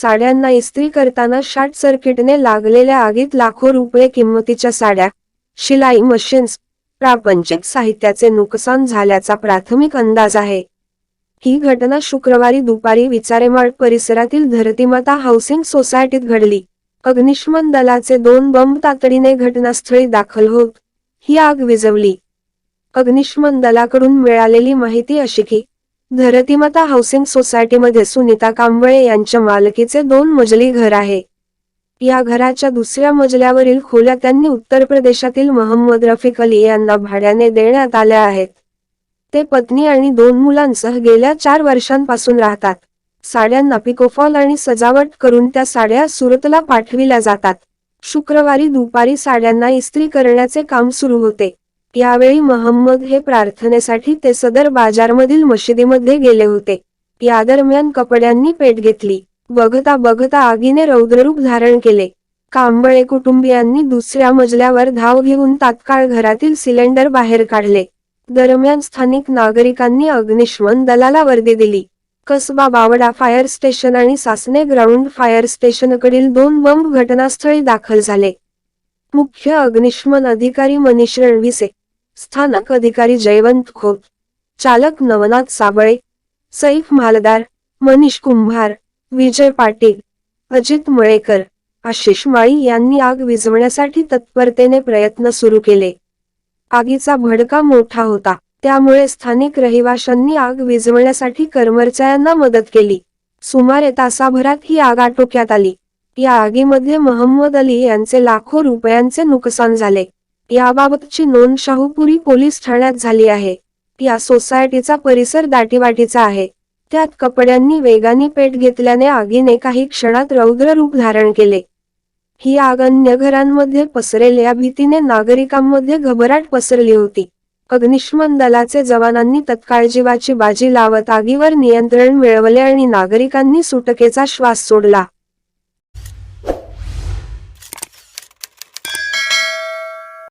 साड्यांना इस्त्री करताना शॉर्ट सर्किटने लागलेल्या आगीत लाखो रुपये किंमतीच्या साड्या शिलाई मशीन्स प्रापंचिक साहित्याचे नुकसान झाल्याचा प्राथमिक अंदाज आहे. ही घटना शुक्रवारी दुपारी विचारेमाळ परिसरातील धरतीमाता हाऊसिंग सोसायटीत घडली. अग्निशमन दलाचे दोन बंब तातडीने घटनास्थळी दाखल होत ही आग विझवली. अग्निशमन दलाकडून मिळालेली माहिती अशी की धरतीमाता हाऊसिंग सोसायटीमध्ये सुनीता कांबळे यांच्या मालकीचे दोन मजली घर आहे. या घराच्या दुसऱ्या मजल्यावरील खोल्या त्यांनी उत्तर प्रदेशातील मोहम्मद रफिक अली यांना भाड्याने देण्यात आल्या आहेत. ते पत्नी आणि दोन मुलांसह गेल्या चार वर्षांपासून राहतात. साड्यांना पिकोफॉल आणि सजावट करून त्या साड्या सुरतला पाठविल्या जातात. शुक्रवारी दुपारी साड्यांना इस्त्री करण्याचे काम सुरू होते. यावेळी महम्मद हे प्रार्थनेसाठी ते सदर बाजारमधील मशिदीमध्ये गेले होते. या दरम्यान कपड्यांनी पेट घेतली. बघता बघता आगीने रौद्ररूप धारण केले. कांबळे कुटुंबियांनी दुसऱ्या मजल्यावर धाव घेऊन तात्काळ घरातील सिलेंडर बाहेर काढले. दरम्यान स्थानिक नागरिकांनी अग्निशमन दलाला वर्दी दिली. कसबा बावडा फायर स्टेशन आणि सासने ग्राउंड फायर स्टेशनकडील दोन बंब घटनास्थळी दाखल झाले. मुख्य अग्निशमन अधिकारी मनीष रणविसे स्थानक अधिकारी जयवंत खोत चालक नवनाथ साबळे सैफ मालदार मनीष कुंभार विजय पाटील अजित मळेकर आशिष माळी यांनी आग विझवण्यासाठी तत्परतेने प्रयत्न सुरू केले. आगीचा भडका मोठा होता त्यामुळे स्थानिक रहिवाशांनी आग विझवण्यासाठी कर्मचाऱ्यांना मदत केली. सुमारे तासाभरात ही आग आटोक्यात आली. या आगीमध्ये महम्मद अली यांचे लाखो रुपयांचे नुकसान झाले. याबाबतची नोंद शाहूपुरी पोलीस ठाण्यात झाली आहे. या सोसायटीचा परिसर दाटीवाटीचा आहे. त्यात कपड्यांनी वेगाने पेट घेतल्याने आगीने काही क्षणात रौद्र रूप धारण केले. ही आग अन्य घरांमध्ये पसरेल्या भीतीने नागरिकांमध्ये घबराट पसरली होती. अग्निशमन दलाचे जवानांनी तत्काळ जीवाची बाजी लावत आगीवर नियंत्रण मिळवले आणि नागरिकांनी सुटकेचा श्वास सोडला.